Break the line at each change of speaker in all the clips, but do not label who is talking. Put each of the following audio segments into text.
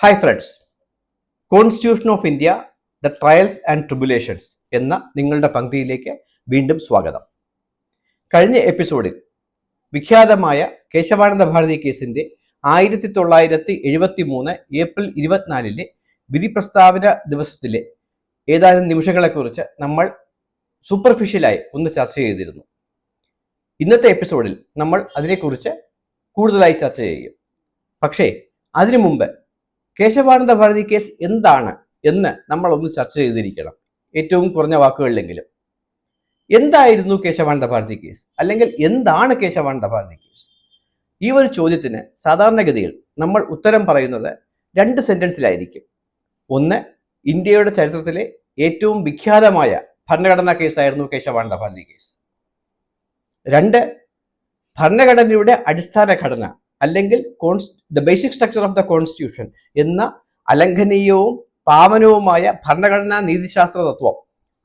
Hi friends constitution of India the trials and tribulations എന്ന നിങ്ങളുടെ പങ്ക്തിയിലേക്ക് വീണ്ടും സ്വാഗതം. കഴിഞ്ഞ എപ്പിസോഡിൽ വിഖ്യാതമായ കേശവാനന്ദ ഭാരതി കേസിന്റെ ആയിരത്തി തൊള്ളായിരത്തി എഴുപത്തി മൂന്ന് ഏപ്രിൽ ഇരുപത്തിനാലിലെ വിധി പ്രസ്താവന ദിവസത്തിലെ ഏതാനും നിമിഷങ്ങളെക്കുറിച്ച് നമ്മൾ സൂപ്പർഫിഷ്യലായി ഒന്ന് ചർച്ച ചെയ്തിരുന്നു. ഇന്നത്തെ എപ്പിസോഡിൽ നമ്മൾ അതിനെക്കുറിച്ച് കൂടുതലായി ചർച്ച ചെയ്യും. പക്ഷേ അതിനു മുമ്പ് കേശവാനന്ദ ഭാരതി കേസ് എന്താണ് എന്ന് നമ്മൾ ഒന്ന് ചർച്ച ചെയ്തിരിക്കണം. ഏറ്റവും കുറഞ്ഞ വാക്കുകളിലെങ്കിലും. എന്തായിരുന്നു കേശവാനന്ദ ഭാരതി കേസ്? അല്ലെങ്കിൽ എന്താണ് കേശവാനന്ദ ഭാരതി കേസ്? ഈ ഒരു ചോദ്യത്തിന് സാധാരണഗതിയിൽ നമ്മൾ ഉത്തരം പറയുന്നത് രണ്ട് സെന്റൻസിലായിരിക്കും. ഒന്ന് ഇന്ത്യയുടെ ചരിത്രത്തിലെ ഏറ്റവും വിഖ്യാതമായ ഭരണഘടനാ കേസായിരുന്നു കേശവാനന്ദ ഭാരതി കേസ്. രണ്ട് ഭരണഘടനയുടെ അടിസ്ഥാന ഘടന അല്ലെങ്കിൽ cons the basic structure of the constitution എന്ന അലംഘനീയവും പാവനവുമായ ഭരണഘടനാ നീതിശാസ്ത്ര തത്വം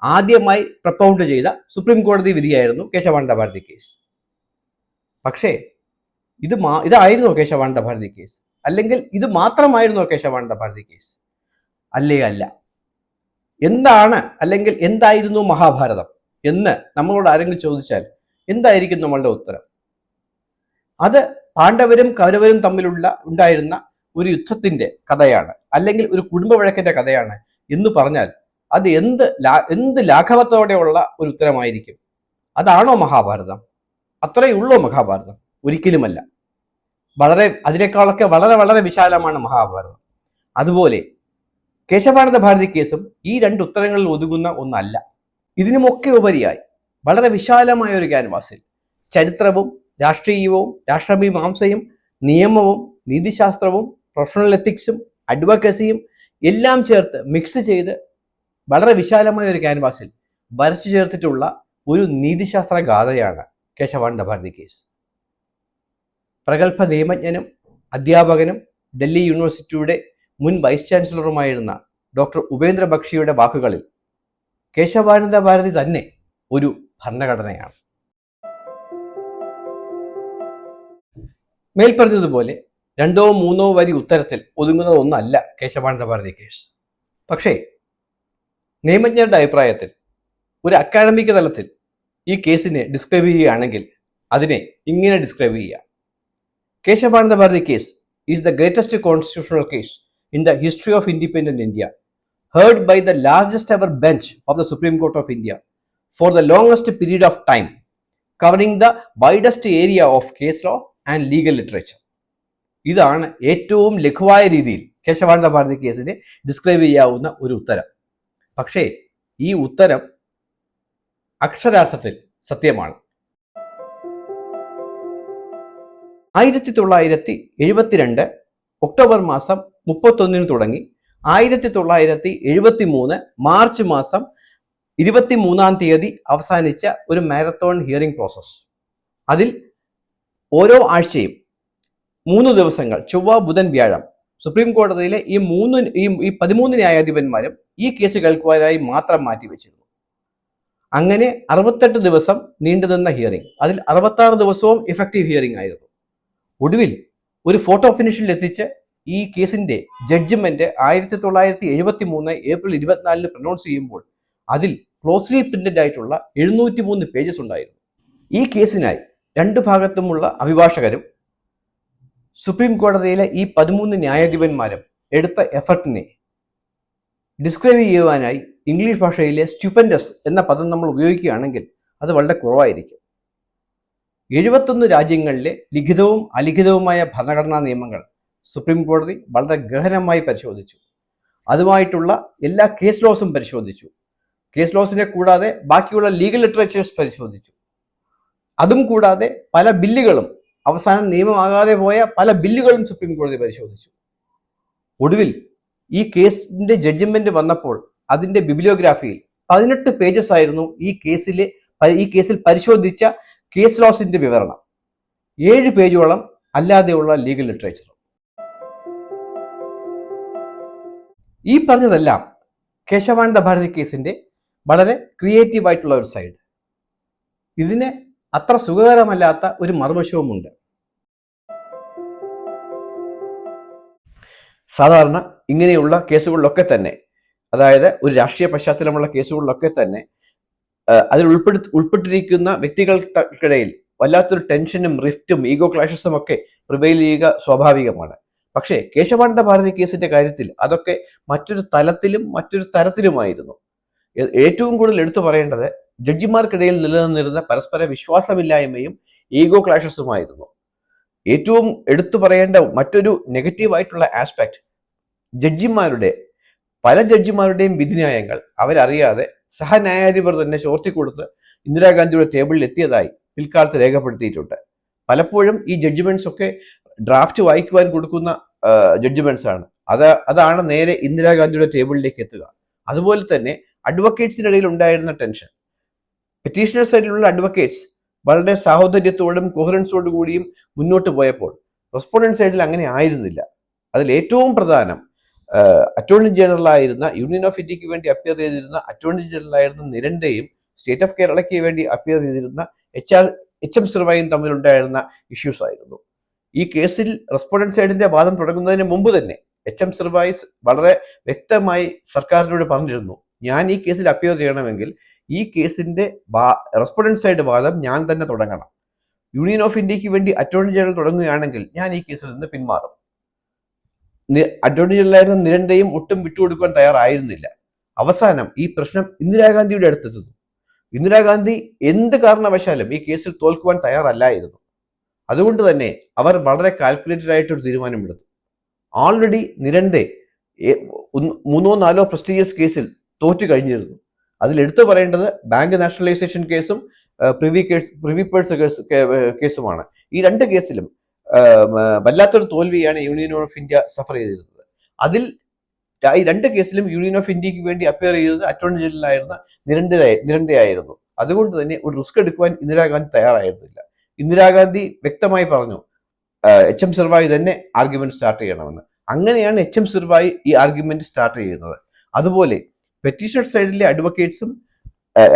ആദ്യമായി പ്രപ്പൗണ്ട് ചെയ്ത സുപ്രീം കോടതി വിധിയായിരുന്നു കേശവാനന്ദ ഭാരതി കേസ് പക്ഷേ ഇത് മാ ഇതായിരുന്നു കേശവാനന്ദ ഭാരതി കേസ് അല്ലെങ്കിൽ ഇത് മാത്രമായിരുന്നു കേശവാനന്ദ ഭാരതി കേസ് അല്ലേ അല്ല. എന്താണ് അല്ലെങ്കിൽ എന്തായിരുന്നു മഹാഭാരതം എന്ന് നമ്മളോട് ആരെങ്കിലും ചോദിച്ചാൽ എന്തായിരിക്കും നമ്മളുടെ ഉത്തരം? അത് പാണ്ഡവരും കൗരവരും തമ്മിലുള്ള ഉണ്ടായിരുന്ന ഒരു യുദ്ധത്തിന്റെ കഥയാണ് അല്ലെങ്കിൽ ഒരു കുടുംബ വഴക്കിന്റെ കഥയാണ് എന്ന് പറഞ്ഞാൽ അത് എന്ത് ലാ എന്ത് ലാഘവത്തോടെയുള്ള ഒരു ഉത്തരമായിരിക്കും? അതാണോ മഹാഭാരതം? അത്രയേ ഉള്ളൂ മഹാഭാരതം ഒരിക്കലുമല്ല. വളരെ അതിനേക്കാളൊക്കെ വളരെ വളരെ വിശാലമാണ് മഹാഭാരതം. അതുപോലെ കേശവാനന്ദ ഭാരതി കേസും ഈ രണ്ട് ഉത്തരങ്ങളിൽ ഒതുങ്ങുന്ന ഒന്നല്ല. ഇതിനുമൊക്കെ ഉപരിയായി വളരെ വിശാലമായ ഒരു ക്യാൻവാസിൽ ചരിത്രവും രാഷ്ട്രീയവും രാഷ്ട്രമീമാംസയും നിയമവും നീതിശാസ്ത്രവും പ്രൊഫഷണൽ എത്തിക്സും അഡ്വക്കസിയും എല്ലാം ചേർത്ത് മിക്സ് ചെയ്ത് വളരെ വിശാലമായ ഒരു ക്യാൻവാസിൽ വരച്ചു ചേർത്തിട്ടുള്ള ഒരു നീതിശാസ്ത്ര ഗാഥയാണ് കേശവാനന്ദ ഭാരതി കേസ് പ്രഗത്ഭ നിയമജ്ഞനും അധ്യാപകനും ഡൽഹി യൂണിവേഴ്സിറ്റിയുടെ മുൻ വൈസ് ചാൻസലറുമായിരുന്ന ഡോക്ടർ ഉപേന്ദ്ര ബക്ഷിയുടെ വാക്കുകളിൽ കേശവാനന്ദ ഭാരതി തന്നെ ഒരു ഭരണഘടനയാണ്. മേൽപ്പറഞ്ഞതുപോലെ രണ്ടോ മൂന്നോ വരി ഉത്തരത്തിൽ ഒതുങ്ങുന്ന ഒന്നല്ല കേശവാനന്ദ ഭാരതി കേസ്. പക്ഷേ നിയമജ്ഞരുടെ അഭിപ്രായത്തിൽ ഒരു അക്കാഡമിക് തലത്തിൽ ഈ കേസിനെ ഡിസ്ക്രൈബ് ചെയ്യുകയാണെങ്കിൽ അതിനെ ഇങ്ങനെ ഡിസ്ക്രൈബ് ചെയ്യാം Kesavananda Bharati case is the greatest constitutional case in the history of independent India heard by the largest ever bench of the supreme court of India for the longest period of time covering the widest area of case law and legal literature ഇതാണ് ഏറ്റവും ലഘുവായ രീതിയിൽ കേശവാനന്ദ ഭാരതി കേസിനെ describe ചെയ്യാവുന്ന ഒരു ഉത്തരം. പക്ഷേ ഈ ഉത്തരം അക്ഷരാർത്ഥത്തിൽ സത്യമാണ്. ആയിരത്തി തൊള്ളായിരത്തി എഴുപത്തിരണ്ട് ഒക്ടോബർ മാസം മുപ്പത്തൊന്നിന് തുടങ്ങി ആയിരത്തി തൊള്ളായിരത്തി എഴുപത്തി മൂന്ന് മാർച്ച് മാസം ഇരുപത്തി മൂന്നാം തീയതി അവസാനിച്ച ഒരു മാരത്തോൺ ഹിയറിംഗ് പ്രോസസ് അതിൽ ഓരോ ആഴ്ചയും മൂന്ന് ദിവസങ്ങൾ ചൊവ്വ ബുധൻ വ്യാഴം. സുപ്രീം കോടതിയിലെ ഈ മൂന്ന് ഈ പതിമൂന്ന് ന്യായാധിപന്മാരും ഈ കേസ് കേൾക്കുവാനായി മാത്രം മാറ്റിവെച്ചിരുന്നു. അങ്ങനെ അറുപത്തെട്ട് ദിവസം നീണ്ടു നിന്ന ഹിയറിംഗ് അതിൽ അറുപത്താറ് ദിവസവും ഇഫക്റ്റീവ് ഹിയറിംഗ് ആയിരുന്നു. ഒടുവിൽ ഒരു ഫോട്ടോ ഫിനിഷിൽ എത്തിച്ച് ഈ കേസിന്റെ ജഡ്ജ്മെന്റ് ആയിരത്തി തൊള്ളായിരത്തി എഴുപത്തി മൂന്ന് ഏപ്രിൽ ഇരുപത്തിനാലിന് പ്രൊനൗൺസ് ചെയ്യുമ്പോൾ അതിൽ ക്ലോസ്ലി പ്രിന്റഡ് ആയിട്ടുള്ള എഴുന്നൂറ്റി മൂന്ന് പേജസ് ഉണ്ടായിരുന്നു. ഈ കേസിനായി രണ്ടു ഭാഗത്തുമുള്ള അഭിഭാഷകരും സുപ്രീം കോടതിയിലെ ഈ പതിമൂന്ന് ന്യായാധിപന്മാരും എടുത്ത എഫർട്ടിനെ ഡിസ്ക്രൈബ് ചെയ്യുവാനായി ഇംഗ്ലീഷ് ഭാഷയിലെ സ്റ്റുപ്പൻഡസ് എന്ന പദം നമ്മൾ ഉപയോഗിക്കുകയാണെങ്കിൽ അത് വളരെ കുറവായിരിക്കും. എഴുപത്തൊന്ന് രാജ്യങ്ങളിലെ ലിഖിതവും അലിഖിതവുമായ ഭരണഘടനാ നിയമങ്ങൾ സുപ്രീം കോടതി വളരെ ഗഹനമായി പരിശോധിച്ചു. അതുമായിട്ടുള്ള എല്ലാ കേസ് ലോസും പരിശോധിച്ചു. കേസ് ലോസിനെ കൂടാതെ ബാക്കിയുള്ള ലീഗൽ ലിറ്ററേച്ചേഴ്സ് പരിശോധിച്ചു. അതും കൂടാതെ പല ബില്ലുകളും അവസാനം നിയമമാകാതെ പോയ പല ബില്ലുകളും സുപ്രീം കോടതി പരിശോധിച്ചു. ഒടുവിൽ ഈ കേസിന്റെ ജഡ്ജ്മെന്റ് വന്നപ്പോൾ അതിന്റെ ബിബിലിയോഗ്രാഫിയിൽ പതിനെട്ട് പേജസ് ആയിരുന്നു ഈ കേസിലെ ഈ കേസിൽ പരിശോധിച്ച കേസ് ലോസിന്റെ വിവരണം. ഏഴ് പേജോളം അല്ലാതെയുള്ള ലീഗൽ ലിറ്ററേച്ചർ ഈ പറഞ്ഞതെല്ലാം കേശവാനന്ദ ഭാരതി കേസിന്റെ വളരെ ക്രിയേറ്റീവ് ആയിട്ടുള്ള ഒരു സൈഡ് ഇതിന് അത്ര സുഖകരമല്ലാത്ത ഒരു മറുവശവുമുണ്ട്. സാധാരണ ഇങ്ങനെയുള്ള കേസുകളിലൊക്കെ തന്നെ അതായത് ഒരു രാഷ്ട്രീയ പശ്ചാത്തലമുള്ള കേസുകളിലൊക്കെ തന്നെ അതിൽ ഉൾപ്പെടുത്തി ഉൾപ്പെട്ടിരിക്കുന്ന വ്യക്തികൾക്കിടയിൽ വല്ലാത്തൊരു ടെൻഷനും റിഫ്റ്റും ഈഗോ ക്ലാഷസും ഒക്കെ പ്രിവെയിൽ ചെയ്യുക സ്വാഭാവികമാണ്. പക്ഷേ കേശവാനന്ദ ഭാരതി കേസിന്റെ കാര്യത്തിൽ അതൊക്കെ മറ്റൊരു തലത്തിലും മറ്റൊരു തരത്തിലുമായിരുന്നു. ഏറ്റവും കൂടുതൽ എടുത്തു പറയേണ്ടത് ജഡ്ജിമാർക്കിടയിൽ നിലനിന്നിരുന്ന പരസ്പര വിശ്വാസമില്ലായ്മയും ഈഗോ ക്ലാഷസുമായിരുന്നു. ഏറ്റവും എടുത്തു പറയേണ്ട മറ്റൊരു നെഗറ്റീവായിട്ടുള്ള ആസ്പെക്ട് ജഡ്ജിമാരുടെ പല ജഡ്ജിമാരുടെയും വിധിന്യായങ്ങൾ. അവരറിയാതെ സഹന്യായാധിപർ തന്നെ ചോർത്തിക്കൊടുത്ത് ഇന്ദിരാഗാന്ധിയുടെ ടേബിളിൽ എത്തിയതായി പിൽക്കാലത്ത് രേഖപ്പെടുത്തിയിട്ടുണ്ട്. പലപ്പോഴും ഈ ജഡ്ജ്മെന്റ്സ് ഒക്കെ ഡ്രാഫ്റ്റ് വായിക്കുവാൻ കൊടുക്കുന്ന ജഡ്ജ്മെന്റ്സ് ആണ് അത് അതാണ് നേരെ ഇന്ദിരാഗാന്ധിയുടെ ടേബിളിലേക്ക് എത്തുക. അതുപോലെ തന്നെ അഡ്വക്കേറ്റ്സിനിടയിൽ ഉണ്ടായിരുന്ന ടെൻഷൻ. പെറ്റീഷണർ സൈഡിലുള്ള അഡ്വക്കേറ്റ്സ് വളരെ സാഹോദര്യത്തോടും കോഹറൻസോടും കൂടിയും മുന്നോട്ട് പോയപ്പോൾ റെസ്പോണ്ടന്റ് സൈഡിൽ അങ്ങനെ ആയിരുന്നില്ല. അതിൽ ഏറ്റവും പ്രധാനം അറ്റോർണി ജനറൽ ആയിരുന്ന യൂണിയൻ ഓഫ് ഇന്ത്യയ്ക്ക് വേണ്ടി അപ്പിയർ ചെയ്തിരുന്ന അറ്റോർണി ജനറൽ ആയിരുന്ന നിരന്റെയും സ്റ്റേറ്റ് ഓഫ് കേരളയ്ക്ക് വേണ്ടി അപ്പിയർ ചെയ്തിരുന്ന എച്ച് ആർ എച്ച് എം സിർവായും തമ്മിലുണ്ടായിരുന്ന ഇഷ്യൂസ് ആയിരുന്നു. ഈ കേസിൽ റെസ്പോണ്ടന്റ് സൈഡിന്റെ വാദം തുടങ്ങുന്നതിന് മുമ്പ് തന്നെ എച്ച് എം സിർവായി വളരെ വ്യക്തമായി സർക്കാരിനോട് പറഞ്ഞിരുന്നു ഞാൻ ഈ കേസിൽ അപ്പിയർ ചെയ്യണമെങ്കിൽ ഈ കേസിന്റെ റെസ്പോണ്ടൻസ് സൈഡ് വാദം ഞാൻ തന്നെ തുടങ്ങണം. യൂണിയൻ ഓഫ് ഇന്ത്യയ്ക്ക് വേണ്ടി അറ്റോർണി ജനറൽ തുടങ്ങുകയാണെങ്കിൽ ഞാൻ ഈ കേസിൽ നിന്ന് പിന്മാറും. അറ്റോർണി ജനറലായിരുന്ന നിരന്തയും ഒട്ടും വിട്ടുകൊടുക്കാൻ തയ്യാറായിരുന്നില്ല. അവസാനം ഈ പ്രശ്നം ഇന്ദിരാഗാന്ധിയുടെ അടുത്തെത്തുന്നു. ഇന്ദിരാഗാന്ധി എന്ത് കാരണവശാലും ഈ കേസിൽ തോൽക്കുവാൻ തയ്യാറല്ലായിരുന്നു. അതുകൊണ്ട് തന്നെ അവർ വളരെ കാൽക്കുലേറ്റഡ് ആയിട്ട് ഒരു തീരുമാനമെടുത്തു ആൾറെഡി നിരന്തേ മൂന്നോ നാലോ പ്രസ്റ്റീജിയസ് കേസിൽ തോറ്റു കഴിഞ്ഞിരുന്നു. അതിൽ എടുത്തു പറയേണ്ടത് ബാങ്ക് നാഷണലൈസേഷൻ കേസും privy case privy purse case കേസുമാണ്. ഈ രണ്ട് കേസിലും വല്ലാത്തൊരു തോൽവിയാണ് യൂണിയൻ ഓഫ് ഇന്ത്യ സഫർ ചെയ്തിരുന്നത്. അതിൽ ഈ രണ്ട് കേസിലും യൂണിയൻ ഓഫ് ഇന്ത്യയ്ക്ക് വേണ്ടി അപ്പിയർ ചെയ്തത് അറ്റോർണി ജനറലായിരുന്ന നിരണ്ടയായി നിരണ്ടയായിരുന്നു അതുകൊണ്ട് തന്നെ ഒരു റിസ്ക് എടുക്കുവാൻ ഇന്ദിരാഗാന്ധി തയ്യാറായിരുന്നില്ല. ഇന്ദിരാഗാന്ധി വ്യക്തമായി പറഞ്ഞു എച്ച് എം സിർവായി തന്നെ ആർഗ്യുമെന്റ് സ്റ്റാർട്ട് ചെയ്യണമെന്ന്. അങ്ങനെയാണ് എച്ച് എം സിർവായി ഈ ആർഗ്യുമെന്റ് സ്റ്റാർട്ട് ചെയ്യുന്നത്. അതുപോലെ പെറ്റീഷണർ സൈഡിലെ അഡ്വക്കേറ്റ്സും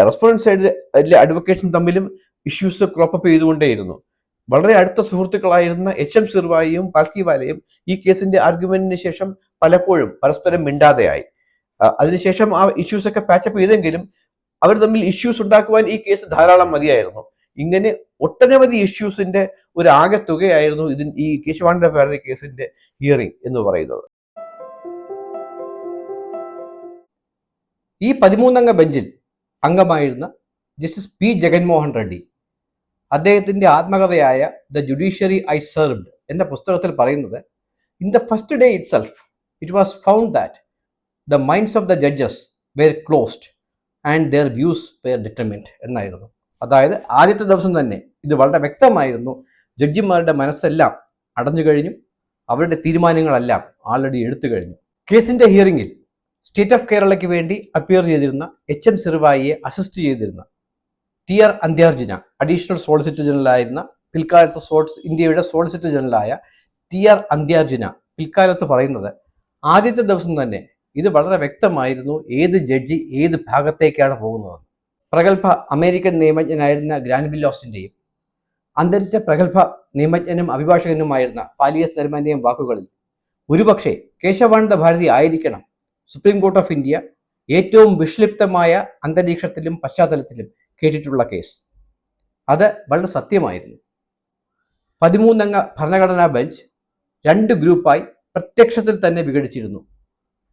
റെസ്പോണ്ടന്റ് സൈഡിലെ അഡ്വക്കേറ്റ്സും തമ്മിലും ഇഷ്യൂസ് ക്രോപ്പപ്പ് ചെയ്തുകൊണ്ടേയിരുന്നു. വളരെ അടുത്ത സുഹൃത്തുക്കളായിരുന്ന എച്ച് എം സിർവായിയും പാൽക്കിവാലയും ഈ കേസിന്റെ ആർഗ്യുമെന്റിന് ശേഷം പലപ്പോഴും പരസ്പരം മിണ്ടാതെയായി. അതിനുശേഷം ആ ഇഷ്യൂസ് ഒക്കെ പാച്ചപ്പ് ചെയ്തെങ്കിലും അവർ തമ്മിൽ ഇഷ്യൂസ് ഉണ്ടാക്കുവാൻ ഈ കേസ് ധാരാളം മതിയായിരുന്നു. ഇങ്ങനെ ഒട്ടനവധി ഇഷ്യൂസിന്റെ ഒരു ആകെ തുകയായിരുന്നു ഇതിൻ ഈ കേശവാനന്ദ ഭാരതി കേസിന്റെ ഹിയറിംഗ് എന്ന് പറയുന്നത്. ഈ പതിമൂന്നംഗ ബെഞ്ചിൽ അംഗമായിരുന്ന ജസ്റ്റിസ് പി. ജഗൻമോഹൻ റെഡ്ഡി. അദ്ദേഹത്തിന്റെ ആത്മകഥയായ ദ ജുഡീഷ്യറി ഐ സെർവ്ഡ് എന്ന പുസ്തകത്തിൽ പറയുന്നത് in the first day itself it was found that the minds of the judges were closed and their views were determined എന്നായിരുന്നു. അതായത് ആദ്യത്തെ ദിവസം തന്നെ ഇത് വളരെ വ്യക്തമായിരുന്നു. ജഡ്ജിമാരുടെ മനസ്സെല്ലാം അടഞ്ഞു കഴിഞ്ഞു. അവരുടെ തീരുമാനങ്ങളെല്ലാം ആൾറെഡി എടുത്തു കഴിഞ്ഞു. കേസിന്റെ ഹിയറിംഗിൽ സ്റ്റേറ്റ് ഓഫ് കേരളയ്ക്ക് വേണ്ടി അപ്പിയർ ചെയ്തിരുന്ന എച്ച് എം സിറുവായിയെ അസിസ്റ്റ് ചെയ്തിരുന്ന T R Andhyarujina additional solicitor ജനറലായിരുന്ന പിൽക്കാലത്ത് സോൾസ് ഇന്ത്യയുടെ സോളിസിറ്റർ ജനറലായ ടി ആർ അന്ത്യാർജുന പിൽക്കാലത്ത് പറയുന്നത് ആദ്യത്തെ ദിവസം തന്നെ ഇത് വളരെ വ്യക്തമായിരുന്നു ഏത് ജഡ്ജി ഏത് ഭാഗത്തേക്കാണ് പോകുന്നത്. പ്രഗത്ഭ അമേരിക്കൻ നിയമജ്ഞനായിരുന്ന ഗ്രാൻഡ് ബില്ലോസിന്റെയും അന്തരിച്ച പ്രഗത്ഭ നിയമജ്ഞനും അഭിഭാഷകനുമായിരുന്ന പാലിയസ് ധർമ്മന്റെയും വാക്കുകളിൽ ഒരുപക്ഷെ കേശവാനന്ദ ഭാരതി ആയിരിക്കണം സുപ്രീം കോർട്ട് ഓഫ് ഇന്ത്യ ഏറ്റവും വിഷലിപ്തമായ അന്തരീക്ഷത്തിലും പശ്ചാത്തലത്തിലും കേട്ടിട്ടുള്ള കേസ് അത് വളരെ സത്യമായിരുന്നു. പതിമൂന്നംഗ ഭരണഘടനാ ബെഞ്ച് രണ്ട് ഗ്രൂപ്പായി പ്രത്യക്ഷത്തിൽ തന്നെ വിഘടിച്ചിരുന്നു.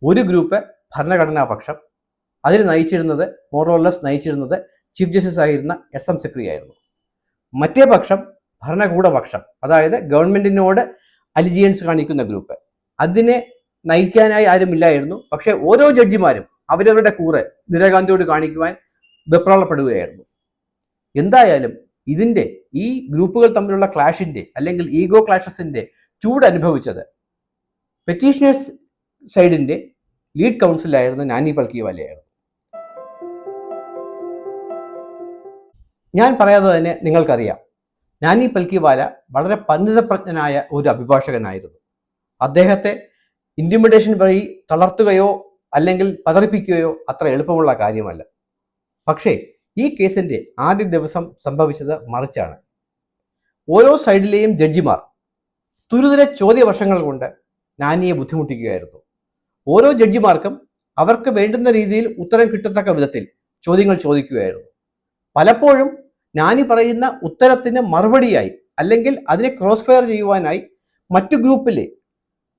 ഒരു ഗ്രൂപ്പ് ഭരണഘടനാ പക്ഷം. അതിന് നയിച്ചിരുന്നത് മോറോലസ് നയിച്ചിരുന്നത് ചീഫ് ജസ്റ്റിസ് ആയിരുന്ന എസ് എം സിക്രി ആയിരുന്നു. മറ്റേ പക്ഷം ഭരണകൂടപക്ഷം അതായത് ഗവൺമെന്റിനോട് അലിജിയൻസ് കാണിക്കുന്ന ഗ്രൂപ്പ് അതിനെ നയിക്കാനായി ആരുമില്ലായിരുന്നു പക്ഷെ ഓരോ ജഡ്ജിമാരും അവരവരുടെ കൂറെ ഇന്ദിരാഗാന്ധിയോട് കാണിക്കുവാൻ വെപ്രാളപ്പെടുകയായിരുന്നു. എന്തായാലും ഇതിന്റെ ഈ ഗ്രൂപ്പുകൾ തമ്മിലുള്ള ക്ലാഷിന്റെ അല്ലെങ്കിൽ ഈഗോ ക്ലാഷസിന്റെ ചൂട് അനുഭവിച്ചത് പെറ്റീഷണേഴ്സ് സൈഡിന്റെ ലീഡ് കൗൺസിലായിരുന്ന നാനി പൽക്കിവാലയായിരുന്നു. ഞാൻ പറയാതെ തന്നെ നിങ്ങൾക്കറിയാം. നാനി പൽക്കിവാല വളരെ പണ്ഡിതപ്രജ്ഞനായ ഒരു അഭിഭാഷകനായിരുന്നു. അദ്ദേഹത്തെ ഇന്റിമിഡേഷൻ വഴി തളർത്തുകയോ അല്ലെങ്കിൽ പതറിപ്പിക്കുകയോ അത്ര എളുപ്പമുള്ള കാര്യമല്ല. പക്ഷേ ഈ കേസിന്റെ ആദ്യ ദിവസം സംഭവിച്ചത് മറിച്ചാണ്. ഓരോ സൈഡിലെയും ജഡ്ജിമാർ തുരുതുരെ ചോദ്യവർഷങ്ങൾ കൊണ്ട് നാനിയെ ബുദ്ധിമുട്ടിക്കുകയായിരുന്നു. ഓരോ ജഡ്ജിമാർക്കും അവർക്ക് വേണ്ടുന്ന രീതിയിൽ ഉത്തരം കിട്ടത്തക്ക വിധത്തിൽ ചോദ്യങ്ങൾ ചോദിക്കുകയായിരുന്നു. പലപ്പോഴും നാനി പറയുന്ന ഉത്തരത്തിന് മറുപടിയായി അല്ലെങ്കിൽ അതിനെ ക്രോസ് ഫയർ ചെയ്യുവാനായി മറ്റു ഗ്രൂപ്പിലെ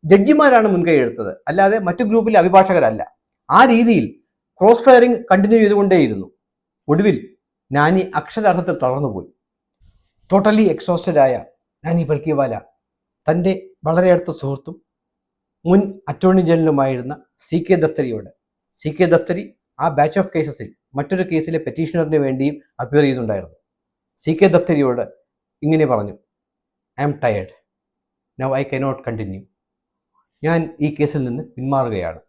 ജഡ്ജിമാരാണ് മുൻകൈ എടുത്തത്. അല്ലാതെ മറ്റു ഗ്രൂപ്പിലെ അഭിഭാഷകരല്ല. ആ രീതിയിൽ ക്രോസ് ഫയറിംഗ് കണ്ടിന്യൂ ചെയ്തുകൊണ്ടേയിരുന്നു. ഒടുവിൽ നാനി അക്ഷരാർത്ഥത്തിൽ തളർന്നുപോയി. ടോട്ടലി എക്സോസ്റ്റഡ് ആയ നാനി പൽക്കിവാല തന്റെ വളരെ അടുത്ത സുഹൃത്തും മുൻ അറ്റോർണി ജനറലുമായിരുന്ന സി കെ ദഫ്തരിയോട്. സി കെ ദഫ്തരി ആ ബാച്ച് ഓഫ് കേസസിൽ മറ്റൊരു കേസിലെ പെറ്റീഷണറിന് വേണ്ടിയും അപ്പിയർ ചെയ്തിട്ടുണ്ടായിരുന്നു. സി കെ ദഫ്തരിയോട് ഇങ്ങനെ പറഞ്ഞു. I am tired now I cannot continue ഞാൻ ഈ കേസിൽ നിന്ന് പിന്മാറുകയാണ്.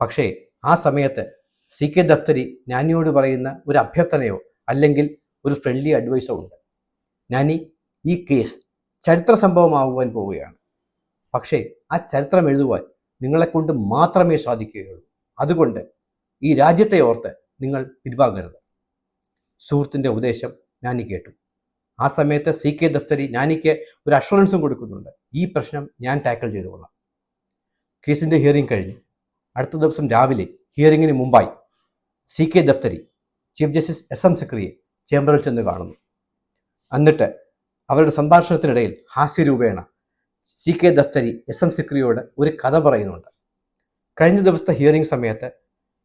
പക്ഷേ ആ സമയത്ത് സി കെ ദഫ്തരി നാനിയോട് പറയുന്ന ഒരു അഭ്യർത്ഥനയോ അല്ലെങ്കിൽ ഒരു ഫ്രണ്ട്ലി അഡ്വൈസോ ഉണ്ട്. നാനി ഈ കേസ് ചരിത്ര സംഭവമാകുവാൻ പോവുകയാണ്. പക്ഷേ ആ ചരിത്രം എഴുതുവാൻ നിങ്ങളെക്കൊണ്ട് മാത്രമേ സാധിക്കുകയുള്ളൂ. അതുകൊണ്ട് ഈ രാജ്യത്തെ ഓർത്ത് നിങ്ങൾ പിൻവാങ്ങരുത്. സുഹൃത്തിന്റെ ഉപദേശം നാനി കേട്ടു. ആ സമയത്ത് സി കെ ദഫ്തരി നാനിക്ക് ഒരു അഷുറൻസും കൊടുക്കുന്നുണ്ട്. ഈ പ്രശ്നം ഞാൻ ടാക്കിൾ ചെയ്തുകൊള്ളാം. കേസിന്റെ ഹിയറിംഗ് കഴിഞ്ഞ്. അടുത്ത ദിവസം രാവിലെ ഹിയറിങ്ങിന് മുമ്പായി C K Daphtary chief justice S M സിക്രിയെ ചേംബറിൽ ചെന്ന് കാണുന്നു. എന്നിട്ട് അവരുടെ സംഭാഷണത്തിനിടയിൽ ഹാസ്യരൂപേണ C K Daphtary S M സിക്രിയോട് ഒരു കഥ പറയുന്നുണ്ട്. കഴിഞ്ഞ ദിവസത്തെ ഹിയറിംഗ് സമയത്ത്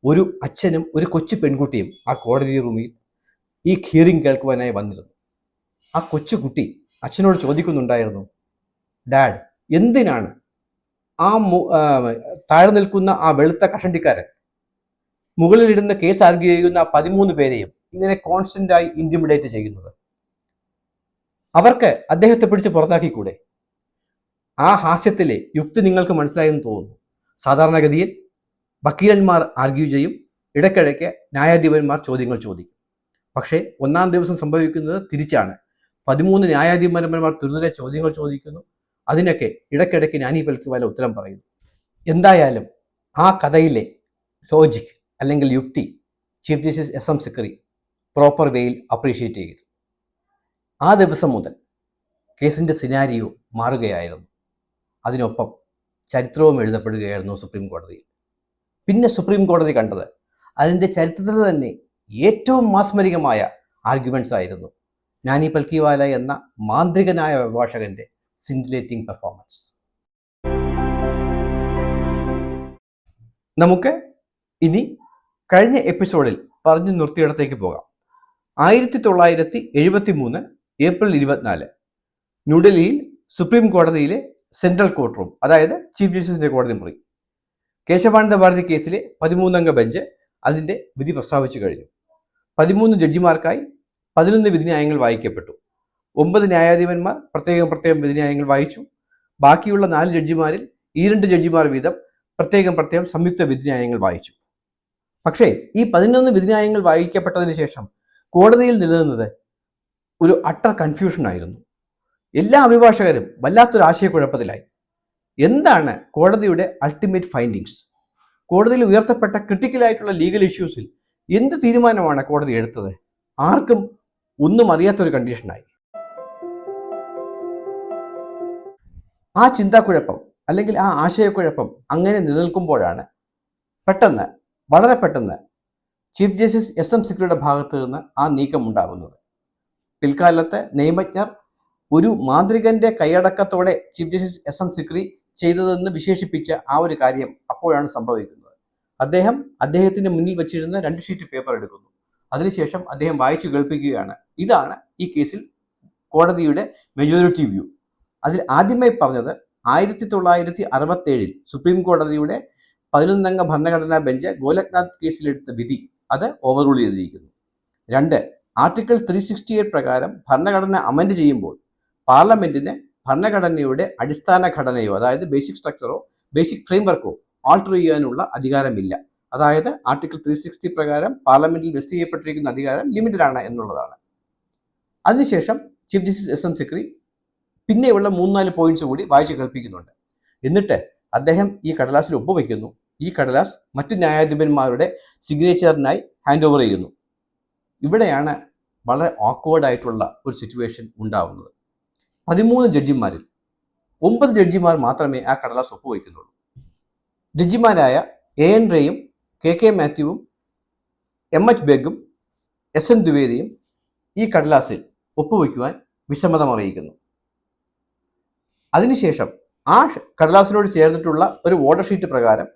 ഒരു അച്ഛനും ഒരു കൊച്ചു പെൺകുട്ടിയും ആ കോടതി റൂമിൽ ഈ ഹിയറിംഗ് കേൾക്കുവാനായി വന്നിരുന്നു. ആ കൊച്ചുകുട്ടി അച്ഛനോട് ചോദിക്കുന്നുണ്ടായിരുന്നു ഡാഡ് എന്തിനാണ് ആ താഴെ നിൽക്കുന്ന ആ വെളുത്ത കഷണ്ടിക്കാരൻ മുകളിലിരുന്ന് കേസ് ആർഗ്യൂ ചെയ്യുന്ന പതിമൂന്ന് പേരെയും ഇങ്ങനെ കോൺസ്റ്റന്റ് ആയി ഇന്റിമിഡേറ്റ് ചെയ്യുന്നത്? അവർക്ക് അദ്ദേഹത്തെ പിടിച്ച് പുറത്താക്കിക്കൂടെ? ആ ഹാസ്യത്തിലെ യുക്തി നിങ്ങൾക്ക് മനസ്സിലായെന്ന് തോന്നുന്നു. സാധാരണഗതിയിൽ വക്കീലന്മാർ ആർഗ്യൂ ചെയ്യും ഇടയ്ക്കിടയ്ക്ക് ന്യായാധിപന്മാർ ചോദ്യങ്ങൾ ചോദിക്കും. പക്ഷേ ഒന്നാം ദിവസം സംഭവിക്കുന്നത് തിരിച്ചാണ്. പതിമൂന്ന് ന്യായാധിപന്മാർ തുരിതരെ ചോദ്യങ്ങൾ ചോദിക്കുന്നു. അതിനൊക്കെ ഇടയ്ക്കിടയ്ക്ക് ഞാനീ പൽക്കുവാല ഉത്തരം പറയുന്നു. എന്തായാലും ആ കഥയിലെ ലോജിക് അല്ലെങ്കിൽ യുക്തി chief justice S M Sikri proper വേയിൽ അപ്രീഷിയേറ്റ് ചെയ്തു. ആ ദിവസം മുതൽ കേസിന്റെ സിനാരിയോ മാറുകയായിരുന്നു. അതിനൊപ്പം ചരിത്രവും എഴുതപ്പെടുകയായിരുന്നു സുപ്രീം കോടതിയിൽ. പിന്നെ സുപ്രീം കോടതി കണ്ടത് അതിന്റെ ചരിത്രത്തിൽ തന്നെ ഏറ്റവും മാസ്മരികമായ ആർഗ്യുമെന്റ്സ് ആയിരുന്നു. നാനി പൽക്കിവാല എന്ന മാന്ത്രികനായ അഭിഭാഷകന്റെ സിൻഡിലേറ്റിംഗ് പെർഫോമൻസ് നമുക്ക് ഇനി കഴിഞ്ഞ എപ്പിസോഡിൽ പറഞ്ഞു നിർത്തിയിടത്തേക്ക് പോകാം. ആയിരത്തി തൊള്ളായിരത്തി എഴുപത്തി മൂന്ന് ഏപ്രിൽ ഇരുപത്തിനാല് ന്യൂഡൽഹിയിൽ സുപ്രീം കോടതിയിലെ സെൻട്രൽ കോർട്ട് റൂം അതായത് ചീഫ് ജസ്റ്റിസിന്റെ കോടതി മുറി. കേശവാനന്ദ ഭാരതി കേസിലെ പതിമൂന്നംഗ ബെഞ്ച് അതിന്റെ വിധി പ്രസ്താവിച്ചു കഴിഞ്ഞു. പതിമൂന്ന് ജഡ്ജിമാർക്കായി പതിനൊന്ന് വിധിന്യായങ്ങൾ വായിക്കപ്പെട്ടു. ഒമ്പത് ന്യായാധിപന്മാർ പ്രത്യേകം പ്രത്യേകം വിധിന്യായങ്ങൾ വായിച്ചു. ബാക്കിയുള്ള നാല് ജഡ്ജിമാരിൽ ഈ രണ്ട് ജഡ്ജിമാർ വീതം പ്രത്യേകം പ്രത്യേകം സംയുക്ത വിധിന്യായങ്ങൾ വായിച്ചു. പക്ഷേ ഈ പതിനൊന്ന് വിധിന്യായങ്ങൾ വായിക്കപ്പെട്ടതിന് ശേഷം കോടതിയിൽ നിലനിന്നത് ഒരു അട്ടർ കൺഫ്യൂഷൻ ആയിരുന്നു. എല്ലാ അഭിഭാഷകരും വല്ലാത്തൊരു ആശയക്കുഴപ്പത്തിലായി. എന്താണ് കോടതിയുടെ അൾട്ടിമേറ്റ് ഫൈൻഡിങ്സ് കോടതിയിൽ ഉയർത്തപ്പെട്ട ക്രിട്ടിക്കലായിട്ടുള്ള ലീഗൽ ഇഷ്യൂസിൽ എന്ത് തീരുമാനമാണ് കോടതി എടുത്തത്? ആർക്കും ഒന്നും അറിയാത്തൊരു കണ്ടീഷനായി ആ ചിന്താക്കുഴപ്പം അല്ലെങ്കിൽ ആ ആശയക്കുഴപ്പം അങ്ങനെ നിലനിൽക്കുമ്പോഴാണ് പെട്ടെന്ന് വളരെ പെട്ടെന്ന് ചീഫ് ജസ്റ്റിസ് എസ് എം സിക്രിയുടെ ഭാഗത്ത് നിന്ന് ആ നീക്കം ഉണ്ടാകുന്നത്. പിൽക്കാലത്തെ നിയമജ്ഞർ ഒരു മാന്ത്രികന്റെ കൈയടക്കത്തോടെ chief justice S M Sikri ചെയ്തതെന്ന് വിശേഷിപ്പിച്ച ആ ഒരു കാര്യം അപ്പോഴാണ് സംഭവിക്കുന്നത്. അദ്ദേഹം അദ്ദേഹത്തിന്റെ മുന്നിൽ വെച്ചിരുന്ന രണ്ട് ഷീറ്റ് പേപ്പർ എടുക്കുന്നു. അതിനുശേഷം അദ്ദേഹം വായിച്ചു കേൾപ്പിക്കുകയാണ്. ഇതാണ് ഈ കേസിൽ കോടതിയുടെ മെജോറിറ്റി വ്യൂ അതിൽ ആദ്യമായി പറഞ്ഞത് ആയിരത്തി തൊള്ളായിരത്തി അറുപത്തേഴിൽ സുപ്രീം കോടതിയുടെ പതിനൊന്നംഗ ഭരണഘടനാ ബെഞ്ച് ഗോലക്നാഥ് കേസിലെടുത്ത വിധി അത് ഓവർറൂൾ ചെയ്തിരിക്കുന്നു. രണ്ട് ആർട്ടിക്കിൾ ത്രീ സിക്സ്റ്റി എയ്റ്റ് പ്രകാരം ഭരണഘടന അമെൻഡ് ചെയ്യുമ്പോൾ പാർലമെന്റിന് ഭരണഘടനയുടെ അടിസ്ഥാന ഘടനയോ അതായത് ബേസിക് സ്ട്രക്ചറോ ബേസിക് ഫ്രെയിംവർക്കോ ആൾട്ടർ ചെയ്യാനുള്ള അധികാരമില്ല. അതായത് ആർട്ടിക്കിൾ ത്രീ സിക്സ്റ്റി പ്രകാരം പാർലമെന്റിൽ വെസ്റ്റ് ചെയ്യപ്പെട്ടിരിക്കുന്ന അധികാരം ലിമിറ്റഡ് ആണ് എന്നുള്ളതാണ്. അതിനുശേഷം chief justice S M Sikri പിന്നെയുള്ള മൂന്നാൽ പോയിന്റ്സ് കൂടി വായിച്ചു കേൾപ്പിക്കുന്നുണ്ട്. എന്നിട്ട് അദ്ദേഹം ഈ കടലാസിൽ ഒപ്പുവെക്കുന്നു. ഈ കടലാസ് മറ്റ് ന്യായാധിപന്മാരുടെ സിഗ്നേച്ചറിനായി ഹാൻഡ് ഓവർ ചെയ്യുന്നു. ഇവിടെയാണ് വളരെ ആയിട്ടുള്ള ഒരു സിറ്റുവേഷൻ ഉണ്ടാവുന്നത്. പതിമൂന്ന് ജഡ്ജിമാരിൽ ഒമ്പത് ജഡ്ജിമാർ മാത്രമേ ആ കടലാസ് ഒപ്പുവയ്ക്കുന്നുള്ളൂ ജഡ്ജിമാരായ എ എൻ റേയും കെ കെ മാത്യുവും എം എച്ച് ബേഗും എസ് എൻ ദ്വിവേദിയും ഈ കടലാസിൽ ഒപ്പുവയ്ക്കുവാൻ വിസമ്മതം അറിയിക്കുന്നു അതിനുശേഷം ആ കടലാസിനോട് ചേർന്നിട്ടുള്ള ഒരു വോട്ടർ ഷീറ്റ് പ്രകാരം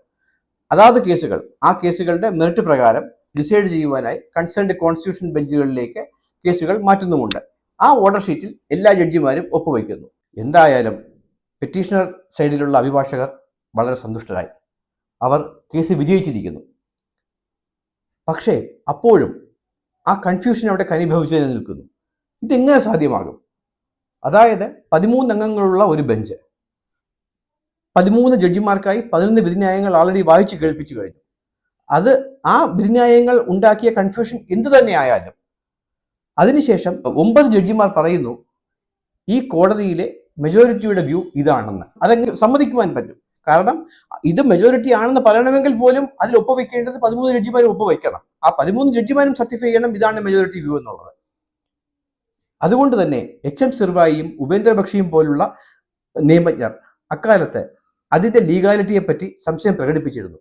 അതാത് കേസുകൾ ആ കേസുകളുടെ മെറിറ്റ് പ്രകാരം ഡിസൈഡ് ചെയ്യുവാനായി കൺസേൺഡ് കോൺസ്റ്റിറ്റ്യൂഷൻ ബെഞ്ചുകളിലേക്ക് കേസുകൾ മാറ്റുന്നുമുണ്ട്. ആ വോട്ടർ ഷീറ്റിൽ എല്ലാ ജഡ്ജിമാരും ഒപ്പുവയ്ക്കുന്നു എന്തായാലും പെറ്റീഷണർ സൈഡിലുള്ള അഭിഭാഷകർ വളരെ സന്തുഷ്ടരായി. അവർ കേസ് വിജയിച്ചിരിക്കുന്നു. പക്ഷേ അപ്പോഴും ആ കൺഫ്യൂഷൻ അവിടെ കനിഭവിച്ചു നിൽക്കുന്നു. ഇതെങ്ങനെ സാധ്യമാകും? അതായത് പതിമൂന്ന് അംഗങ്ങളുള്ള ഒരു ബെഞ്ച് പതിമൂന്ന് ജഡ്ജിമാർക്കായി പതിനൊന്ന് വിധിന്യായങ്ങൾ ആൾറെഡി വായിച്ചു കേൾപ്പിച്ചു കഴിഞ്ഞു. അത് ആ വിധിന്യായങ്ങൾ ഉണ്ടാക്കിയ കൺഫ്യൂഷൻ എന്തു തന്നെ ആയാലും അതിനുശേഷം ഒമ്പത് ജഡ്ജിമാർ പറയുന്നു ഈ കോടതിയിലെ മെജോറിറ്റിയുടെ വ്യൂ ഇതാണെന്ന്. അതെങ്ങനെ സമ്മതിക്കുവാൻ പറ്റും? കാരണം ഇത് മെജോറിറ്റി ആണെന്ന് പറയണമെങ്കിൽ പോലും അതിൽ ഒപ്പുവെക്കേണ്ടത് പതിമൂന്ന് ജഡ്ജിമാരും ഒപ്പുവെക്കണം ആ പതിമൂന്ന് ജഡ്ജിമാരും സർട്ടിഫൈ ചെയ്യണം. ഇതാണ് മെജോറിറ്റി വ്യൂ എന്നുള്ളത്. അതുകൊണ്ട് തന്നെ എച്ച് എം സിർവായിയും ഉപേന്ദ്ര ബക്ഷിയും പോലുള്ള നിയമജ്ഞർ അക്കാലത്ത് അതിന്റെ ലീഗാലിറ്റിയെ പറ്റി സംശയം പ്രകടിപ്പിച്ചിരുന്നു.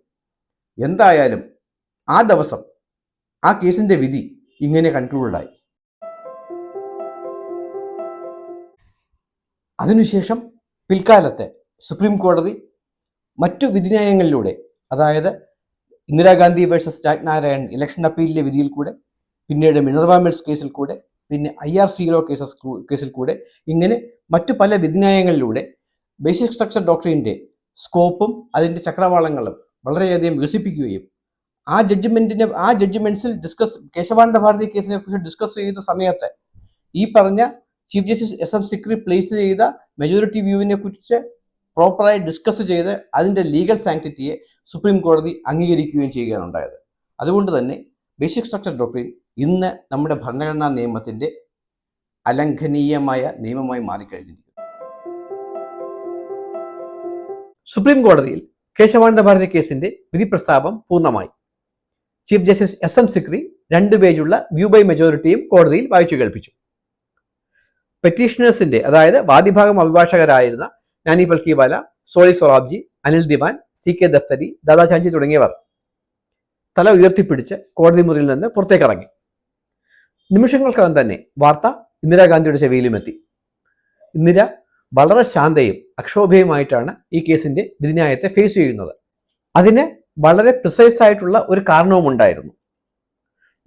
എന്തായാലും ആ ദിവസം ആ കേസിന്റെ വിധി ഇങ്ങനെ കൺക്ലൂഡായി അതിനുശേഷം പിൽക്കാലത്ത് സുപ്രീം കോടതി മറ്റു വിധിന്യായങ്ങളിലൂടെ അതായത് ഇന്ദിരാഗാന്ധി വേഴ്സസ് ജാക് നാരായൺ ഇലക്ഷൻ അപ്പീലിലെ വിധിയിൽ കൂടെ പിന്നീട് മിനർവ മിൽസ് കേസിൽ കൂടെ പിന്നെ I R C O cases കേസിൽ കൂടെ ഇങ്ങനെ മറ്റു പല വിധിന്യായങ്ങളിലൂടെ ബേസിക് സ്ട്രക്ചർ ഡോക്ടറിന്റെ സ്കോപ്പും അതിന്റെ ചക്രവാളങ്ങളും വളരെയധികം വികസിപ്പിക്കുകയും ആ ജഡ്ജ്മെന്റിനെ ആ ജഡ്ജ്മെന്റ്സിൽ ഡിസ്കസ് കേശവാനന്ദ ഭാരതി കേസിനെ കുറിച്ച് ഡിസ്കസ് ചെയ്യുന്ന സമയത്ത് ഈ പറഞ്ഞ chief justice S M Sikri place ചെയ്ത മെജോറിറ്റി വ്യൂവിനെ കുറിച്ച് പ്രോപ്പറായി ഡിസ്കസ് ചെയ്ത് അതിന്റെ ലീഗൽ സാങ്ക്ടിറ്റിയെ സുപ്രീം കോടതി അംഗീകരിക്കുകയും ചെയ്യുകയാണ് ഉണ്ടായത്. അതുകൊണ്ട് തന്നെ ബേസിക് സ്ട്രക്ചർ ഡോക്ടറിൻ ഇന്ന് നമ്മുടെ ഭരണഘടനാ നിയമത്തിന്റെ അലംഘനീയമായ നിയമമായി മാറിക്കഴിഞ്ഞിരിക്കുന്നു. സുപ്രീം കോടതിയിൽ കേശവാനന്ദ ഭാരതി കേസിന്റെ വിധി പ്രസ്താവം പൂർണമായി. Chief justice S M Sikri രണ്ട് പേജുള്ള വ്യൂ ബൈ മെജോറിറ്റിയും കോടതിയിൽ വായിച്ചു കേൾപ്പിച്ചു. പെറ്റീഷണേഴ്സിന്റെ അതായത് വാദിഭാഗം അഭിഭാഷകരായിരുന്ന നാനി പൽക്കിവാല സോളി സൊറാബ്ജി അനിൽ ദിവാൻ സി കെ ദഫ്തരി ദാദാചാഞ്ചി തുടങ്ങിയവർ തല ഉയർത്തിപ്പിടിച്ച് കോടതി മുറിയിൽ നിന്ന് പുറത്തേക്കിറങ്ങി. നിമിഷങ്ങൾക്കകം തന്നെ വാർത്ത ഇന്ദിരാഗാന്ധിയുടെ ചെവിയിലും എത്തി ഇന്ദിര വളരെ ശാന്തയും അക്ഷോഭയുമായിട്ടാണ് ഈ കേസിന്റെ വിധിന്യായത്തെ ഫേസ് ചെയ്യുന്നത്. അതിന് വളരെ പ്രിസൈസ് ആയിട്ടുള്ള ഒരു കാരണവും ഉണ്ടായിരുന്നു.